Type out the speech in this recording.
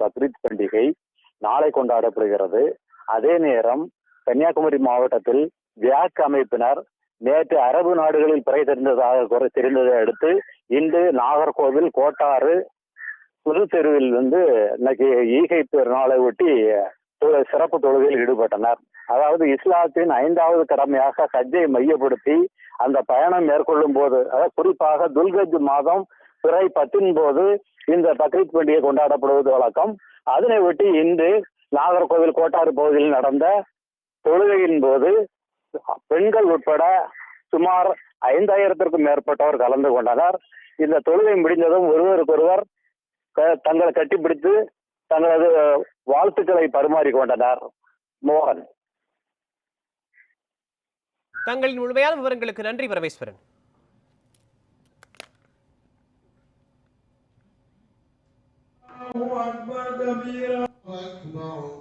பக்ரீத் பண்டிகை நாளை கொண்டாடப்படுகிறது. அதே நேரம் கன்னியாகுமரி மாவட்டத்தில் வியாக் அமைப்பினர் நேற்று அரபு நாடுகளில் பிறை தெரிந்ததாக குறை- தெரிந்ததை அடுத்து இன்று நாகர்கோவில் கோட்டாறு புது தெருவில் வந்து இன்னைக்கு ஈகை பெருநாளை ஒட்டி சிறப்பு தொழுகையில் ஈடுபட்டனர். அதாவது இஸ்லாத்தின் ஐந்தாவது கடமையாக ஹஜ்ஜை மையப்படுத்தி அந்த பயணம் மேற்கொள்ளும் போது அதாவது குறிப்பாக துல்கஜ் மாதம் பிறை பத்தின் போது இந்த பக்ரீத் பண்டிகை கொண்டாடப்படுவது வழக்கம். அதனை ஒட்டி இன்று நாகர்கோவில் கோட்டாறு பகுதியில் நடந்த தொழுகையின் போது பெண்கள் உட்பட சுமார் ஐந்தாயிரத்திற்கும் மேற்பட்டவர் கலந்து கொண்டனர். இந்த தொழுகை முடிந்ததும் ஒருவருக்கொருவர் தங்களை கட்டிப்பிடித்து தங்களது வாழ்த்துக்களை பரிமாறிக்கொண்டனர் மோகன். தங்களின் முழுமையான விவரங்களுக்கு நன்றி பரமேஸ்வரன். الله أكبر كبيرا. أكبر.